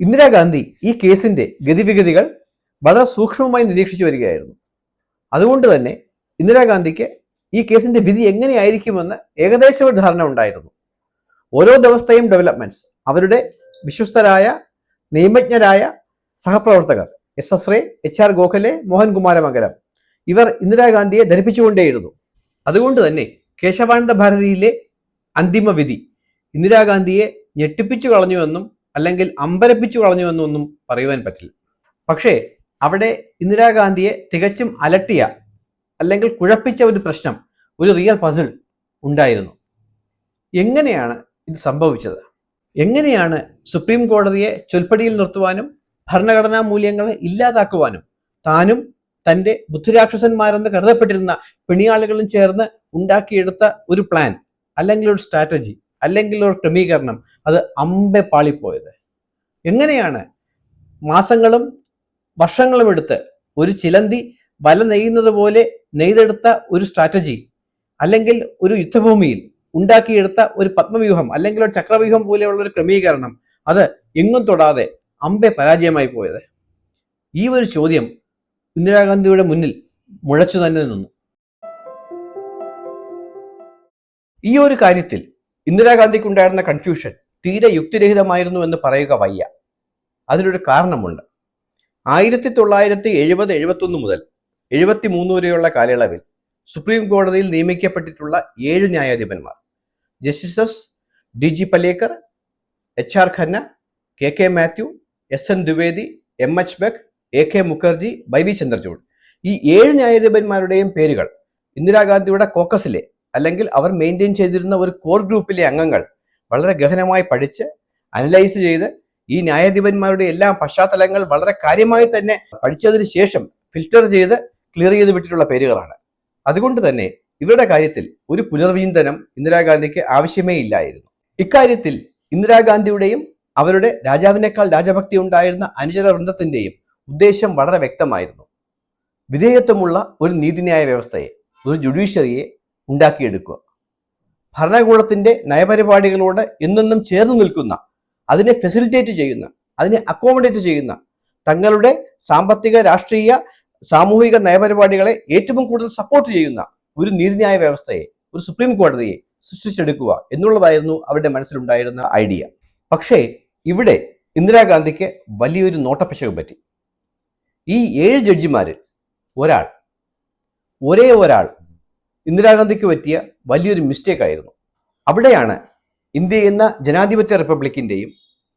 ഇന്ദിരാഗാന്ധി ഈ കേസിന്റെ ഗതിവിഗതികൾ വളരെ സൂക്ഷ്മമായി നിരീക്ഷിച്ചു വരികയായിരുന്നു. അതുകൊണ്ട് തന്നെ ഇന്ദിരാഗാന്ധിക്ക് ഈ കേസിന്റെ വിധി എങ്ങനെയായിരിക്കുമെന്ന് ഏകദേശം ഒരു ധാരണ ഉണ്ടായിരുന്നു. ഓരോ ദിവസത്തെയും ഡെവലപ്മെന്റ്സ് അവരുടെ വിശ്വസ്തരായ നിയമജ്ഞരായ സഹപ്രവർത്തകർ S S Ray H R Gokhale Mohan Kumaramangalam ഇവർ ഇന്ദിരാഗാന്ധിയെ ധരിപ്പിച്ചുകൊണ്ടേയിരുന്നു. അതുകൊണ്ട് തന്നെ കേശവാനന്ദ ഭാരതിയിലെ അന്തിമ വിധി ഇന്ദിരാഗാന്ധിയെ ഞെട്ടിപ്പിച്ചു കളഞ്ഞുവെന്നും അല്ലെങ്കിൽ അമ്പരപ്പിച്ചു കളഞ്ഞുവെന്നും ഒന്നും പറയുവാൻ പറ്റില്ല. പക്ഷേ അവിടെ ഇന്ദിരാഗാന്ധിയെ തികച്ചും അലട്ടിയ അല്ലെങ്കിൽ കുഴപ്പിച്ച ഒരു പ്രശ്നം ഒരു റിയൽ പസിൽ ഉണ്ടായിരുന്നു. എങ്ങനെയാണ് ഇത് സംഭവിച്ചത്? എങ്ങനെയാണ് സുപ്രീം കോടതിയെ ചൊൽപ്പടിയിൽ നിർത്തുവാനും ഭരണഘടനാ മൂല്യങ്ങളെ ഇല്ലാതാക്കുവാനും താനും തന്റെ ബുദ്ധിരാക്ഷസന്മാരെന്ന് കരുതപ്പെട്ടിരുന്ന പിണിയാളുകളും ചേർന്ന് ഉണ്ടാക്കിയെടുത്ത ഒരു പ്ലാൻ അല്ലെങ്കിൽ ഒരു സ്ട്രാറ്റജി അല്ലെങ്കിൽ ഒരു ക്രമീകരണം അത് അമ്പെ പാളിപ്പോയത്. എങ്ങനെയാണ് മാസങ്ങളും വർഷങ്ങളും എടുത്ത് ഒരു ചിലന്തി വല നെയ്യുന്നത് പോലെ നെയ്തെടുത്ത ഒരു സ്ട്രാറ്റജി അല്ലെങ്കിൽ ഒരു യുദ്ധഭൂമിയിൽ ഉണ്ടാക്കിയെടുത്ത ഒരു പത്മവ്യൂഹം അല്ലെങ്കിൽ ഒരു ചക്രവ്യൂഹം പോലെയുള്ള ഒരു ക്രമീകരണം അത് എങ്ങും തൊടാതെ അമ്പെ പരാജയമായി പോയത്. ഈ ഒരു ചോദ്യം ഇന്ദിരാഗാന്ധിയുടെ മുന്നിൽ മുഴച്ചു തന്നെ നിന്നു. ഈ ഒരു കാര്യത്തിൽ ഇന്ദിരാഗാന്ധിക്കുണ്ടായിരുന്ന കൺഫ്യൂഷൻ തീരെ യുക്തിരഹിതമായിരുന്നു എന്ന് പറയുക വയ്യ. അതിനൊരു കാരണമുണ്ട്. ആയിരത്തി തൊള്ളായിരത്തി എഴുപത് എഴുപത്തൊന്ന് മുതൽ എഴുപത്തി മൂന്ന് വരെയുള്ള കാലയളവിൽ സുപ്രീം കോടതിയിൽ നിയമിക്കപ്പെട്ടിട്ടുള്ള ഏഴ് ന്യായാധിപന്മാർ. Justices D G Palekar H R Khanna K K Mathew S N Dwivedi M H Beg A K Mukherjea Y V Chandrachud. ഈ ഏഴ് ന്യായാധിപന്മാരുടെയും പേരുകൾ ഇന്ദിരാഗാന്ധിയുടെ കോക്കസിലെ അല്ലെങ്കിൽ അവർ മെയിന്റെയിൻ ചെയ്തിരുന്ന ഒരു കോർ ഗ്രൂപ്പിലെ അംഗങ്ങൾ വളരെ ഗഹനമായി പഠിച്ച് അനലൈസ് ചെയ്ത് ഈ ന്യായാധിപന്മാരുടെ എല്ലാ പശ്ചാത്തലങ്ങൾ വളരെ കാര്യമായി തന്നെ പഠിച്ചതിന് ശേഷം ഫിൽറ്റർ ചെയ്ത് ക്ലിയർ ചെയ്ത് വിട്ടിട്ടുള്ള പേരുകളാണ്. അതുകൊണ്ട് തന്നെ ഇവരുടെ കാര്യത്തിൽ ഒരു പുനർവിചിന്തനം ഇന്ദിരാഗാന്ധിക്ക് ആവശ്യമേ ഇല്ലായിരുന്നു. ഇക്കാര്യത്തിൽ ഇന്ദിരാഗാന്ധിയുടെയും അവരുടെ രാജാവിനേക്കാൾ രാജഭക്തി ഉണ്ടായിരുന്ന അനുചര വൃന്ദത്തിന്റെയും ഉദ്ദേശം വളരെ വ്യക്തമായിരുന്നു. വിധേയത്വമുള്ള ഒരു നീതിന്യായ വ്യവസ്ഥയെ ഒരു ജുഡീഷ്യറിയെ ഉണ്ടാക്കിയെടുക്കുക. ഭരണകൂടത്തിന്റെ നയപരിപാടികളോട് എന്നെന്നും ചേർന്ന് നിൽക്കുന്ന അതിനെ ഫെസിലിറ്റേറ്റ് ചെയ്യുന്ന അതിനെ അക്കോമഡേറ്റ് ചെയ്യുന്ന തങ്ങളുടെ സാമ്പത്തിക രാഷ്ട്രീയ സാമൂഹിക നയപരിപാടികളെ ഏറ്റവും കൂടുതൽ സപ്പോർട്ട് ചെയ്യുന്ന ഒരു നീതിന്യായ വ്യവസ്ഥയെ ഒരു സുപ്രീം കോടതിയെ സൃഷ്ടിച്ചെടുക്കുക എന്നുള്ളതായിരുന്നു അവരുടെ മനസ്സിലുണ്ടായിരുന്ന ഐഡിയ പക്ഷേ ഇവിടെ ഇന്ദിരാഗാന്ധിക്ക് വലിയൊരു നോട്ടപ്പിശക് പറ്റി. ഈ ഏഴ് ജഡ്ജിമാരിൽ ഒരാൾ ഒരേ ഒരാൾ ഇന്ദിരാഗാന്ധിക്ക് പറ്റിയ വലിയൊരു മിസ്റ്റേക്ക് ആയിരുന്നു. അവിടെയാണ് ഇന്ത്യ എന്ന ജനാധിപത്യ റിപ്പബ്ലിക്കിന്റെയും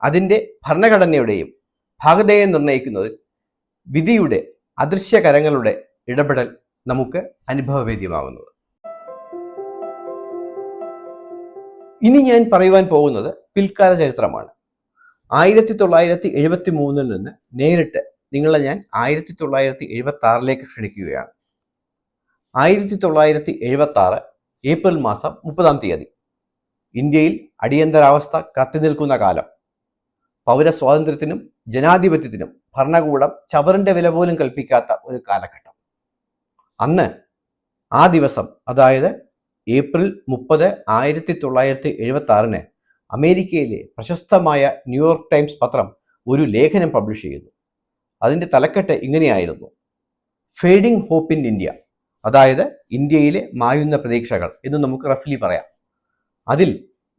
അതിന്റെ ഭരണഘടനയുടെയും ഭാഗതയെ നിർണയിക്കുന്നതിൽ വിധിയുടെ അദൃശ്യ കരങ്ങളുടെ ഇടപെടൽ നമുക്ക് അനുഭവവേദ്യമാകുന്നത്. ഇനി ഞാൻ പറയുവാൻ പോകുന്നത് പിൽക്കാല ചരിത്രമാണ്. ആയിരത്തി തൊള്ളായിരത്തി എഴുപത്തി മൂന്നിൽ നിന്ന് നേരിട്ട് നിങ്ങളെ ഞാൻ ആയിരത്തി തൊള്ളായിരത്തി എഴുപത്തി ആറിലേക്ക് ക്ഷണിക്കുകയാണ്. ആയിരത്തി തൊള്ളായിരത്തി എഴുപത്തി ആറ് ഏപ്രിൽ മാസം മുപ്പതാം തീയതി. ഇന്ത്യയിൽ അടിയന്തരാവസ്ഥ കത്തിനിൽക്കുന്ന കാലം. പൗരസ്വാതന്ത്ര്യത്തിനും ജനാധിപത്യത്തിനും ഭരണകൂടം ചവറിന്റെ വില പോലും കൽപ്പിക്കാത്ത ഒരു കാലഘട്ടം. അന്ന് ആ ദിവസം അതായത് ഏപ്രിൽ മുപ്പത് ആയിരത്തി തൊള്ളായിരത്തി എഴുപത്തി ആറിന് അമേരിക്കയിലെ പ്രശസ്തമായ ന്യൂയോർക്ക് ടൈംസ് പത്രം ഒരു ലേഖനം പബ്ലിഷ് ചെയ്യുന്നു അതിന്റെ തലക്കെട്ട് ഇങ്ങനെയായിരുന്നു. ഫേഡിംഗ് ഹോപ്പ് ഇൻ ഇന്ത്യ അതായത് ഇന്ത്യയിലെ മായുന്ന പ്രതീക്ഷകൾ എന്ന് നമുക്ക് റഫ്ലി പറയാം. അതിൽ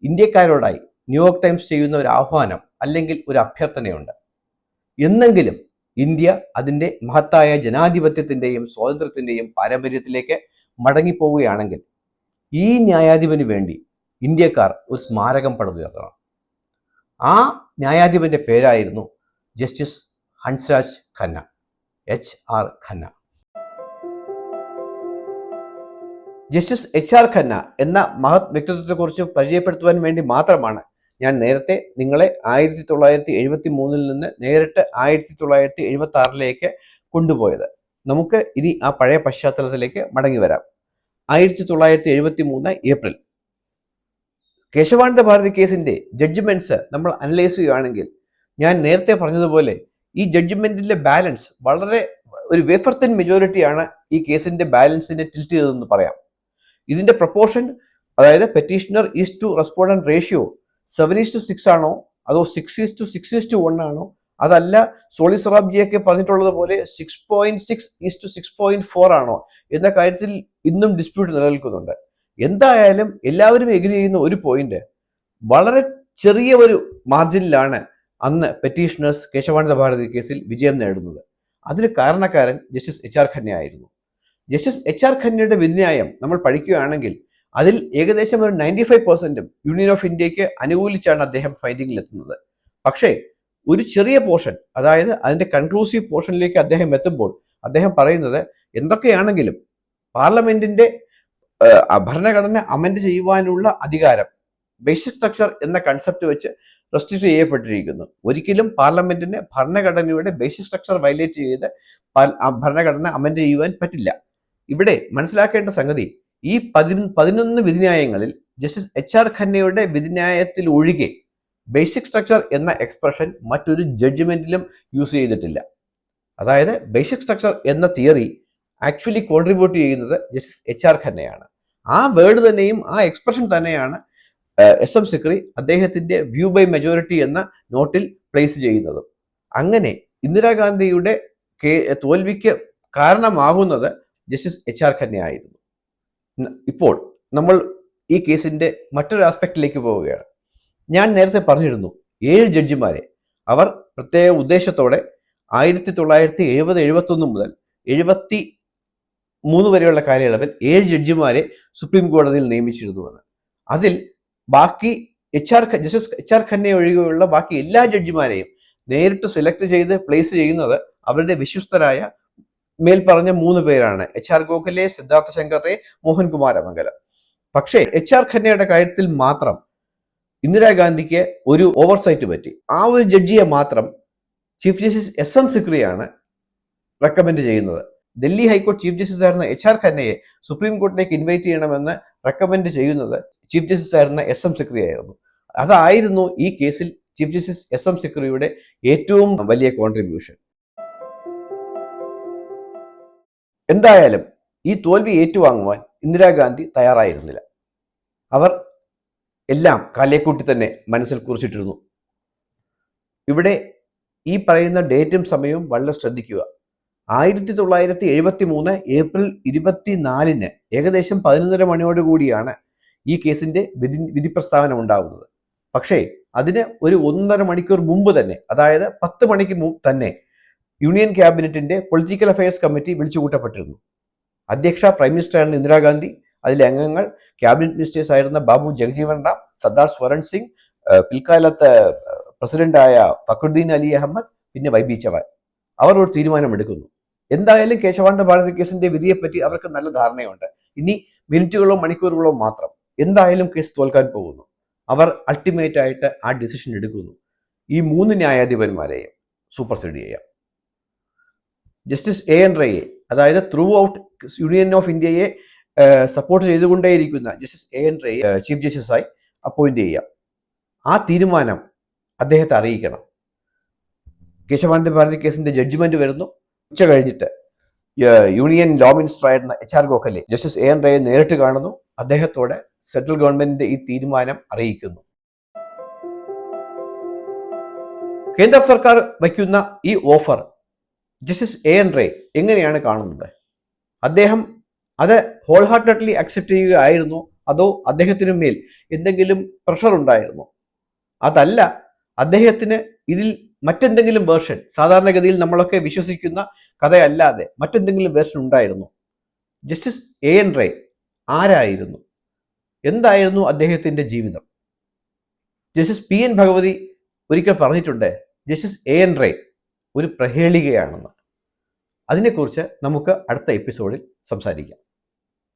ഇന്ത്യക്കാരോടായി ന്യൂയോർക്ക് ടൈംസ് ചെയ്യുന്ന ഒരു ആഹ്വാനം അല്ലെങ്കിൽ ഒരു അഭ്യർത്ഥനയുണ്ട്. എന്നെങ്കിലും ഇന്ത്യ അതിന്റെ മഹത്തായ ജനാധിപത്യത്തിന്റെയും സ്വാതന്ത്ര്യത്തിന്റെയും പാരമ്പര്യത്തിലേക്ക് മടങ്ങിപ്പോവുകയാണെങ്കിൽ ഈ ന്യായാധിപന് വേണ്ടി ഇന്ത്യക്കാർ ഒരു സ്മാരകം പടുതുയർത്തണം ആ ന്യായാധിപന്റെ പേരായിരുന്നു justice Hansraj Khanna H R Khanna. Justice H R Khanna എന്ന മഹത് വ്യക്തിത്വത്തെക്കുറിച്ച് പരിചയപ്പെടുത്തുവാൻ വേണ്ടി മാത്രമാണ് ഞാൻ നേരത്തെ നിങ്ങളെ ആയിരത്തി തൊള്ളായിരത്തി എഴുപത്തി മൂന്നിൽ നിന്ന് നേരിട്ട് ആയിരത്തി തൊള്ളായിരത്തി എഴുപത്തി ആറിലേക്ക് കൊണ്ടുപോയത്. നമുക്ക് ഇനി ആ പഴയ പശ്ചാത്തലത്തിലേക്ക് മടങ്ങി വരാം. ആയിരത്തി തൊള്ളായിരത്തി എഴുപത്തി മൂന്ന് ഏപ്രിൽ. കേശവാനന്ദ ഭാരതി കേസിന്റെ ജഡ്ജ്മെന്റ്സ് നമ്മൾ അനലൈസ് ചെയ്യുകയാണെങ്കിൽ ഞാൻ നേരത്തെ പറഞ്ഞതുപോലെ ഈ ജഡ്ജ്മെന്റിലെ ബാലൻസ് വളരെ ഒരു വേഫർ തിൻ മെജോറിറ്റിയാണ് ഈ കേസിന്റെ ബാലൻസിനെ ടിൽറ്റ് ചെയ്തതെന്ന് പറയാം. ഇതിന്റെ പ്രപ്പോർഷൻ അതായത് petitioner is to respondent ratio seven is to six ആണോ? അതോ six is to six is to one ആണോ? അതല്ല സോളി സറാബ്ജിയൊക്കെ പറഞ്ഞിട്ടുള്ളത് പോലെ six point six is to six point four ആണോ? എന്ന കാര്യത്തിൽ ഇന്നും ഡിസ്പ്യൂട്ട് നിലനിൽക്കുന്നുണ്ട്. എന്തായാലും എല്ലാവരും എഗ്രി ചെയ്യുന്ന ഒരു പോയിന്റ് വളരെ ചെറിയ ഒരു മാർജിനിലാണ് അന്ന് പെറ്റീഷണേഴ്സ് കേശവാനന്ദ ഭാരതി കേസിൽ വിജയം നേടുന്നത്. അതിന് കാരണക്കാരൻ ജസ്റ്റിസ് എച്ച് ആർ ഖന്ന ആയിരുന്നു ജസ്റ്റിസ് എച്ച് ആർ ഖന്നയുടെ വിന്യായം നമ്മൾ പഠിക്കുകയാണെങ്കിൽ അതിൽ ഏകദേശം ഒരു നയന്റി ഫൈവ് പെർസെന്റും യൂണിയൻ ഓഫ് ഇന്ത്യയ്ക്ക് അനുകൂലിച്ചാണ് അദ്ദേഹം ഫൈൻഡിങ്ങിൽ എത്തുന്നത് പക്ഷേ ഒരു ചെറിയ പോർഷൻ അതായത് അതിന്റെ കൺക്ലൂസീവ് പോർഷനിലേക്ക് അദ്ദേഹം എത്തുമ്പോൾ അദ്ദേഹം പറയുന്നത് എന്തൊക്കെയാണെങ്കിലും പാർലമെന്റിന്റെ ഭരണഘടന അമെൻഡ് ചെയ്യുവാനുള്ള അധികാരം ബേസിക് സ്ട്രക്ചർ എന്ന കൺസെപ്റ്റ് വെച്ച് റെസ്ട്രിക്ട് ചെയ്യപ്പെട്ടിരിക്കുന്നു. ഒരിക്കലും പാർലമെന്റിന് ഭരണഘടനയുടെ ബേസിക് സ്ട്രക്ചർ വയലേറ്റ് ചെയ്ത് ഭരണഘടന അമെൻഡ് ചെയ്യുവാൻ പറ്റില്ല. ഇവിടെ മനസ്സിലാക്കേണ്ട സംഗതി ഈ പതി പതിനൊന്ന് വിധിന്യായങ്ങളിൽ ജസ്റ്റിസ് എച്ച് ആർ ഖന്നയുടെ വിധിന്യായത്തിൽ ഒഴികെ ബേസിക് സ്ട്രക്ചർ എന്ന എക്സ്പ്രഷൻ മറ്റൊരു ജഡ്ജ്മെന്റിലും യൂസ് ചെയ്തിട്ടില്ല. അതായത് ബേസിക് സ്ട്രക്ചർ എന്ന തിയറി ആക്ച്വലി കോൺട്രിബ്യൂട്ട് ചെയ്യുന്നത് ജസ്റ്റിസ് എച്ച് ആർ ഖന്നയാണ്. ആ വേർഡ് തന്നെയും ആ എക്സ്പ്രഷൻ തന്നെയാണ് എസ് എം സിക്രി അദ്ദേഹത്തിന്റെ വ്യൂ ബൈ മെജോറിറ്റി എന്ന നോട്ടിൽ പ്ലേസ് ചെയ്യുന്നതും. അങ്ങനെ ഇന്ദിരാഗാന്ധിയുടെ തോൽവിക്ക് കാരണമാകുന്നത് ജസ്റ്റിസ് എച്ച് ആർ ഖന്ന ആയിരുന്നു ഇപ്പോൾ നമ്മൾ ഈ കേസിന്റെ മറ്റൊരു ആസ്പെക്റ്റിലേക്ക് പോവുകയാണ്. ഞാൻ നേരത്തെ പറഞ്ഞിരുന്നു ഏഴ് ജഡ്ജിമാരെ അവർ പ്രത്യേക ഉദ്ദേശത്തോടെ ആയിരത്തി തൊള്ളായിരത്തി എഴുപത് എഴുപത്തി ഒന്ന് മുതൽ എഴുപത്തി മൂന്ന് വരെയുള്ള കാലയളവിൽ ഏഴ് ജഡ്ജിമാരെ സുപ്രീം കോടതിയിൽ നിയമിച്ചിരുന്നുവെന്ന്. അതിൽ ബാക്കി H R justice H R ഖന്നെ ഒഴികെയുള്ള ബാക്കി എല്ലാ ജഡ്ജിമാരെയും നേരിട്ട് സെലക്ട് ചെയ്ത് പ്ലേസ് ചെയ്യുന്നത് അവരുടെ വിശ്വസ്തരായ മേൽ പറഞ്ഞ മൂന്ന് പേരാണ്. H R Gokhale Siddhartha Shankar Ray Mohan Kumaramangalam പക്ഷേ എച്ച് ആർ ഖന്നയുടെ കാര്യത്തിൽ മാത്രം ഇന്ദിരാഗാന്ധിക്ക് ഒരു ഓവർസൈറ്റ് പറ്റി. ആ ഒരു ജഡ്ജിയെ മാത്രം ചീഫ് ജസ്റ്റിസ് എസ് എം സിക്രിയാണ് റെക്കമെൻഡ് ചെയ്യുന്നത്. ഡൽഹി ഹൈക്കോടതി ചീഫ് ജസ്റ്റിസ് ആയിരുന്ന എച്ച് ആർ ഖന്നയെ സുപ്രീം കോടതിയിലേക്ക് ഇൻവൈറ്റ് ചെയ്യണമെന്ന് റെക്കമെൻഡ് ചെയ്യുന്നത് ചീഫ് ജസ്റ്റിസ് ആയിരുന്ന എസ് എം സിക്രി ആയിരുന്നു അതായിരുന്നു ഈ കേസിൽ ചീഫ് ജസ്റ്റിസ് എസ് എം സിക്രിയുടെ ഏറ്റവും വലിയ കോൺട്രിബ്യൂഷൻ എന്തായാലും ഈ തോൽവി ഏറ്റുവാങ്ങുവാൻ ഇന്ദിരാഗാന്ധി തയ്യാറായിരുന്നില്ല. അവർ എല്ലാം കാലേക്കൂട്ടി തന്നെ മനസ്സിൽ കുറിച്ചിട്ടിരുന്നു. ഇവിടെ ഈ പറയുന്ന ഡേറ്റും സമയവും വളരെ ശ്രദ്ധിക്കുക. ആയിരത്തി തൊള്ളായിരത്തി എഴുപത്തി മൂന്ന് ഏപ്രിൽ ഇരുപത്തിനാലിന് ഏകദേശം പതിനൊന്നര മണിയോടുകൂടിയാണ് ഈ കേസിന്റെ വിധി വിധി പ്രസ്താവന ഉണ്ടാകുന്നത് പക്ഷേ അതിന് ഒരു ഒന്നര മണിക്കൂർ മുമ്പ് തന്നെ അതായത് പത്ത് മണിക്ക് തന്നെ യൂണിയൻ ക്യാബിനറ്റിന്റെ പൊളിറ്റിക്കൽ അഫയേഴ്സ് കമ്മിറ്റി വിളിച്ചുകൂട്ടപ്പെട്ടിരുന്നു. അധ്യക്ഷ പ്രൈം മിനിസ്റ്ററായിരുന്ന ഇന്ദിരാഗാന്ധി. അതിലെ അംഗങ്ങൾ ക്യാബിനറ്റ് മിനിസ്റ്റേഴ്സ് ആയിരുന്ന ബാബു ജഗജീവൻ റാം സർദാർ സ്വരൺ സിംഗ് പിൽക്കാലത്ത് പ്രസിഡന്റായ ഫക്രുദ്ദീൻ അലി അഹമ്മദ് പിന്നെ വൈ ബി ചവാൻ. അവർ ഒരു തീരുമാനമെടുക്കുന്നു. എന്തായാലും കേശവാനന്ദ ഭാരതി കേസിന്റെ വിധിയെപ്പറ്റി അവർക്ക് നല്ല ധാരണയുണ്ട്. ഇനി മിനിറ്റുകളോ മണിക്കൂറുകളോ മാത്രം എന്തായാലും കേസ് തോൽക്കാൻ പോകുന്നു. അവർ അൾട്ടിമേറ്റ് ആയിട്ട് ആ ഡിസിഷൻ എടുക്കുന്നു. ഈ മൂന്ന് ന്യായാധിപന്മാരെയും സൂപ്പർസൈഡ് ചെയ്യാം. ജസ്റ്റിസ് എ എൻ റയെ അതായത് ത്രൂ ഔട്ട് യൂണിയൻ ഓഫ് ഇന്ത്യയെ സപ്പോർട്ട് ചെയ്തുകൊണ്ടേയിരിക്കുന്ന ജസ്റ്റിസ് എ എൻ റയെ ചീഫ് ജസ്റ്റിസായി അപ്പോയിന്റ് ചെയ്യാം. ആ തീരുമാനം അദ്ദേഹത്തെ അറിയിക്കണം. കേശവാനന്ദ ഭാരതി കേസിന്റെ ജഡ്ജ്മെന്റ് വരുന്നു. ഉച്ച കഴിഞ്ഞിട്ട് യൂണിയൻ ലോ മിനിസ്റ്റർ ആയിരുന്ന H R Gokhale justice A N റയെ നേരിട്ട് കാണുന്നു. അദ്ദേഹത്തോടെ സെൻട്രൽ ഗവൺമെന്റിന്റെ ഈ തീരുമാനം അറിയിക്കുന്നു. കേന്ദ്ര സർക്കാർ വയ്ക്കുന്ന ഈ offer justice A N Ray എങ്ങനെയാണ് കാണുന്നത്? അദ്ദേഹം അത് ഹോൾ ഹാർട്ടഡ്ലി അക്സെപ്റ്റ് ചെയ്യുകയായിരുന്നു അതോ അദ്ദേഹത്തിന് മേൽ എന്തെങ്കിലും പ്രഷർ ഉണ്ടായിരുന്നു? അതല്ല അദ്ദേഹത്തിന് ഇതിൽ മറ്റെന്തെങ്കിലും വേർഷൻ സാധാരണഗതിയിൽ നമ്മളൊക്കെ വിശ്വസിക്കുന്ന കഥയല്ലാതെ മറ്റെന്തെങ്കിലും വേർഷൻ ഉണ്ടായിരുന്നു? ജസ്റ്റിസ് എ എൻ റേ ആരായിരുന്നു? എന്തായിരുന്നു അദ്ദേഹത്തിന്റെ ജീവിതം? ജസ്റ്റിസ് പി എൻ ഭഗവതി ഒരിക്കൽ പറഞ്ഞിട്ടുണ്ട് ജസ്റ്റിസ് എ എൻ റേ ഒരു പ്രഹേളികയാണെന്ന്. അതിനെക്കുറിച്ച് നമുക്ക് അടുത്ത എപ്പിസോഡിൽ സംസാരിക്കാം.